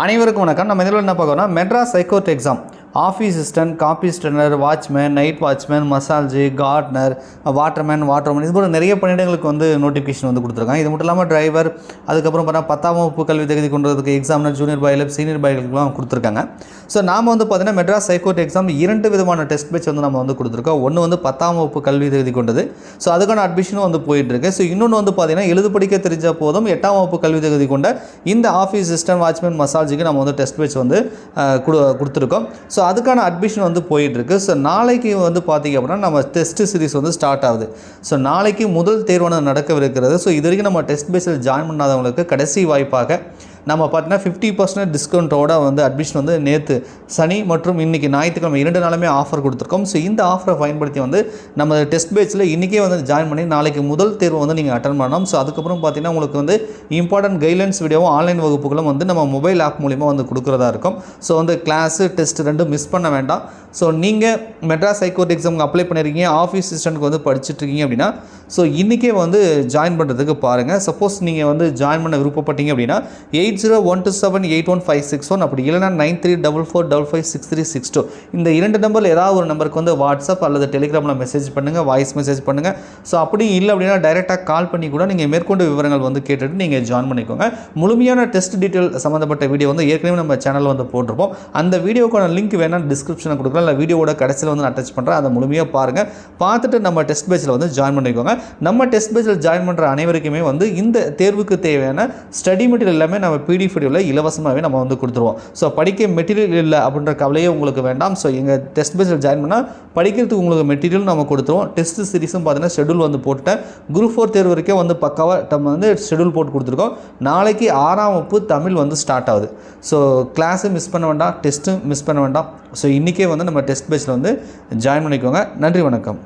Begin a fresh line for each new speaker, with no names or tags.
அனைவருக்கும் வணக்கம். நம்ம இதில் என்ன பார்க்கணும்னா Madras high court exam. Office assistant copy ஸ்டன்னர் வாட்ச்மேன் நைட் வாட்ச்மேன் மசால்ஜி கார்ட்னர் வாட்டர்மேன் வாட்டர்மேன் இது போல நிறைய பணியிடங்களுக்கு வந்து நோட்டிஃபிகேஷன் வந்து கொடுத்துருக்காங்க. இது மட்டும் இல்லாமல் டிரைவர் அதுக்கப்புறம் பார்த்தா பத்தாம் வகுப்பு கல்வி தகுதி கொண்டதுக்கு எக்ஸாமினர் ஜூனியர் பாயில் சீனியர் பாய்களுக்குலாம் கொடுத்துருக்காங்க. ஸோ நாம் வந்து பார்த்தீங்கன்னா மெட்ராஸ் ஹைகோர்ட் எக்ஸாம் இரண்டு விதமான டெஸ்ட் பேட்ச் வந்து நம்ம வந்து கொடுத்துருக்கோம். ஒன்று வந்து பத்தாம் வகுப்பு கல்வி தகுதி கொண்டது. ஸோ அதுக்கான அட்மிஷனும் வந்து போயிட்டுருக்கு. ஸோ இன்னொன்று வந்து பார்த்தீங்கன்னா எழுது படிக்க தெரிஞ்ச போதும். எட்டாம் வகுப்பு கல்வி தகுதி கொண்ட இந்த ஆஃபீஸ் அசிஸ்டன்ட் வாட்ச்மேன் மசாஜுக்கு நம்ம வந்து டெஸ்ட் பேட்ச் வந்து கொடு கொடுத்துருக்கோம். ஸோ அதுக்கான அட்மிஷன் வந்து போயிட்டுருக்கு. ஸோ நாளைக்கு வந்து பார்த்திங்க அப்படின்னா நம்ம டெஸ்ட் சீரிஸ் வந்து ஸ்டார்ட் ஆகுது. ஸோ நாளைக்கு முதல் தேர்வானது நடக்கவிருக்கிறது. ஸோ இது வரைக்கும் நம்ம டெஸ்ட் பேஸில் ஜாயின் பண்ணாதவங்களுக்கு கடைசி வாய்ப்பாக நம்ம பார்த்தீங்கன்னா ஃபிஃப்டி பர்சன்ட் டிஸ்கவுண்ட்டோட வந்து அட்மிஷன் வந்து நேற்று சனி மற்றும் இன்றைக்கி ஞாயிற்றுக்கிழமை இரண்டு நாளுமே ஆஃபர் கொடுத்துருக்கோம். ஸோ இந்த ஆஃபரை பயன்படுத்தி வந்து நம்ம டெஸ்ட் பேட்சில் இன்றைக்கே வந்து ஜாயின் பண்ணி நாளைக்கு முதல் தேர்வு வந்து நீங்கள் அட்டன் பண்ணணும் ஸோ அதுக்கப்புறம் பார்த்தீங்கன்னா உங்களுக்கு வந்து இம்பார்ட்டன்ட் கைட்லைன்ஸ் வீடியோவும் ஆன்லைன் வகுப்புகளும் வந்து நம்ம மொபைல் ஆப் மூலிமா வந்து கொடுக்குறதா இருக்கும். ஸோ வந்து கிளாஸு டெஸ்ட் ரெண்டும் மிஸ் பண்ண வேண்டாம். ஸோ நீங்கள் மெட்ராஸ் ஹைகோர்ட் எக்ஸாமுக்கு அப்ளை பண்ணியிருக்கீங்க ஆஃபீஸ் சிஸ்டனுக்கு வந்து படிச்சுட்ருக்கீங்க அப்படின்னா ஸோ இன்றைக்கே வந்து ஜாயின் பண்ணுறதுக்கு பாருங்கள் சப்போஸ் நீங்கள் வந்து ஜாயின் பண்ண விருப்பப்பட்டீங்க அப்படின்னா eight zero one two seven eight one five six one அப்படி இல்லைனா nine three double four double five six three six two இந்த இரண்டு நம்பரில் ஏதாவது ஒரு நம்பருக்கு வந்து வாட்ஸ்அப் அல்லது டெலிகிராமில் மெசேஜ் பண்ணுங்கள் வாய்ஸ் மெசேஜ் பண்ணுங்கள் ஸோ அப்படி இல்லை அப்படின்னா டைரெக்டாக கால் பண்ணி கூட நீங்கள் மேற்கொண்டு விவரங்கள் வந்து கேட்டுட்டு நீங்கள் ஜாயின் பண்ணிக்கோங்க. முழுமையான டெஸ்ட் டீட்டெயில் சம்மந்தப்பட்ட வீடியோ வந்து ஏற்கனவே நம்ம சேனலில் வந்து போட்டிருப்போம். அந்த வீடியோக்கான லிங்க் வேணால் டிஸ்கிரிப்ஷனில் கொடுக்கலாம். இல்லை வீடியோவோட கடைசியில் வந்து அட்டாச் பண்ணுறேன் அதை முழுமையாக பாருங்கள் பார்த்துட்டு நம்ம டெஸ்ட் பேஜில் வந்து ஜாயின் பண்ணிக்கோங்க. நம்ம டெஸ்ட் பேஜில் ஜாயின் பண்ணுற அனைவருக்குமே வந்து இந்த தேர்வுக்கு தேவையான ஸ்டடி மெட்டீரியல் எல்லாமே நம்ம பிடிஎஃப் வீடியோவில் இலவசமாகவே நம்ம வந்து கொடுத்துருவோம். ஸோ படிக்க மெட்டீரியல் இல்லை அப்படின்ற கவலையே உங்களுக்கு வேண்டாம். ஸோ எங்கள் டெஸ்ட் பேஸில் ஜாயின் பண்ணால் படிக்கிறதுக்கு உங்களுக்கு மெட்டீரியல் நம்ம கொடுத்துருவோம். டெஸ்ட் சீரிஸும் பார்த்தீங்கன்னா ஷெடியூல் வந்து போட்டுட்டேன். குரூப் ஃபோர் தேர்வு வரைக்கும் வந்து பக்காவாக நம்ம வந்து ஷெடியூல் போட்டு கொடுத்துருக்கோம். நாளைக்கு ஆறாம் வகுப்பு தமிழ் வந்து ஸ்டார்ட் ஆகுது. ஸோ கிளாஸும் மிஸ் பண்ண வேண்டாம். டெஸ்ட்டும் மிஸ் பண்ண வேண்டாம். ஸோ இன்றைக்கே வந்து நம்ம டெஸ்ட் பேச்சில் வந்து ஜாயின் பண்ணிக்கோங்க. நன்றி வணக்கம்.